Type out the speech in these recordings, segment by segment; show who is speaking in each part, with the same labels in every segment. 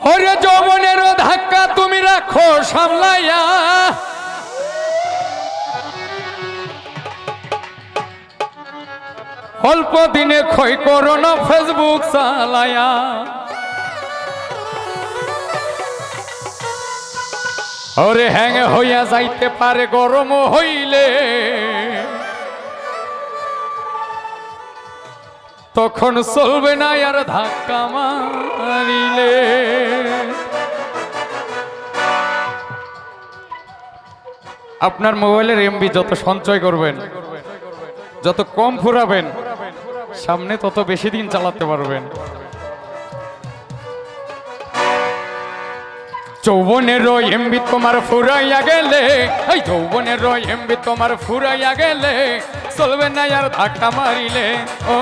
Speaker 1: ওরে যৌবনের ধাক্কা তুমি রাখো, সামলাইয়া। অল্প দিনে ক্ষয় করো না ফেসবুক চালায়া। ওরে হ্যাং হইয়া যাইতে পারে গরম হইলে। তখন চলবে না আর ধাক্কা মারিলে। আপনার মোবাইলের এমবি যত সঞ্চয় করবেন, যত কম ফুরাবেন, সামনে তত বেশি দিন চালাতে পারবেন। যৌবনের এমবি তোমার ফুরাইয়া গেলে, এই যৌবনের এমবি তোমার ফুরাইয়া গেলে, চলবে না আর ধাক্কা মারিলে। ও,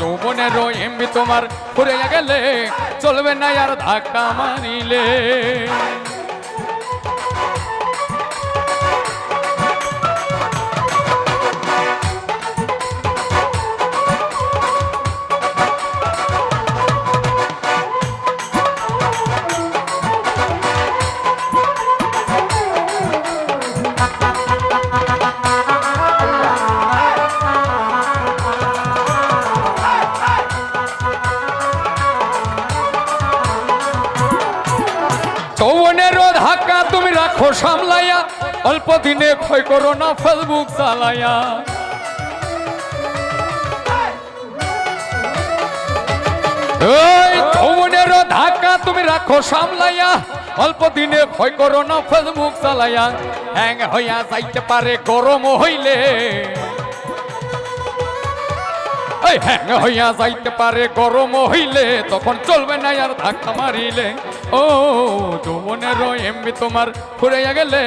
Speaker 1: যৌবনের এমবি তোমার ফুরাইয়া গেলে, চলবে না আর ধাক্কা মারিলে। ধাক্কা তুমি রাখো, সামলাইয়া। অল্প দিনে ক্ষয় করো না, ফেসবুক চালাইয়া। যৌবনের ধাক্কা তুমি রাখো, সামলাইয়া। অল্প দিনে ক্ষয় করো না, ফেসবুক চালাইয়া। হ্যাং হইয়া যাইতে পারে, গরম হইলে। হ্যাং হইয়া যাইতে পারে, গরম হইলে তখন চলবে না আর ধাক্কা মারিলে। ও যৌবনের এমনি তোমার ফুরাইয়া গেলে,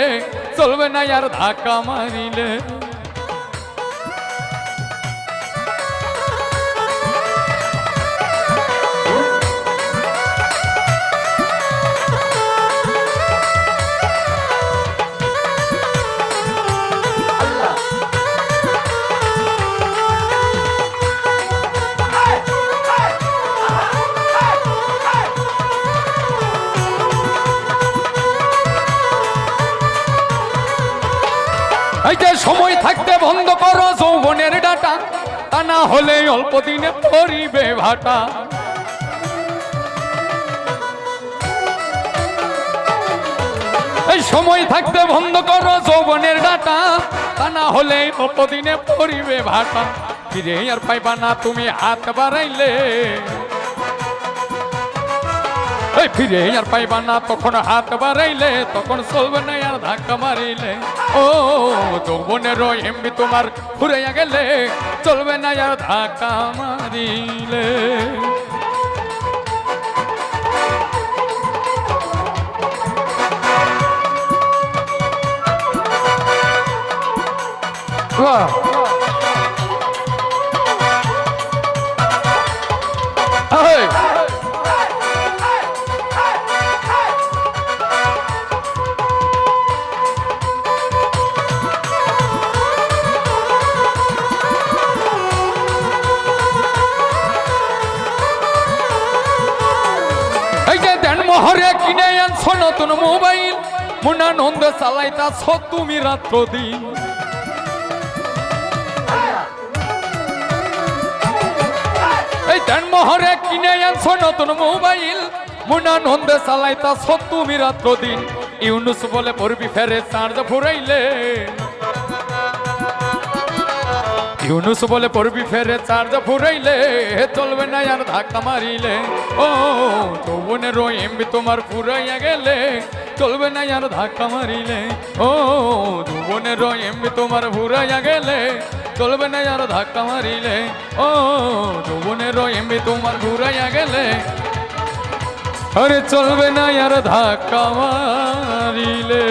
Speaker 1: চলবে না আর ধাক্কা মারিলে। এই যে সময় থাকতে বন্ধ করো যৌবনের ডাটা। তা না হলে অল্প দিনে পরিবে ভাটা। এই সময় থাকতে বন্ধ করো যৌবনের ডাটা। তা না হলে অল্প দিনে পরিবে ভাটা। ফিরে আর পাইবা না তুমি হাত বাড়াইলে। এই ফিরে আর পাইবা না তখন হাত বাড়াইলে তখন চলবে না আর ধাক্কা মারিলে। ও যৌবনের এমবি তোমার ফুরাইয়া গেলে চলবে না আর ধাক্কা মারিলে। বাহ। মোহরে কিনে আনছো নতুন মোবাইল। মুনা নন্দ চালাইতাছ তুমি রাত্র দিন। এই দেন মোহরে কিনে আনছো নতুন মোবাইল। মুনা নন্দ চালাইতাছ তুমি রাত্র দিন। ইউনুস বলে পড়বি ফেরে চার্জ ফুরাইলে ইউনুস বলে, পড়বি ফেরে, চার্জ ফুরাইলে, চলবে না আর ধাক্কা মারিলে। ও যৌবনের এমবি তোমার ফুরাইয়া গেলে, চলবে না আর ধাক্কা মারিলে। ও যৌবনের এমবি তোমার ফুরাইয়া গেলে, চলবে না আর ধাক্কা মারিলে। ও যৌবনের এমবি তোমার ফুরাইয়া গেলে, আরে চলবে না আর ধাক্কা মারিলে।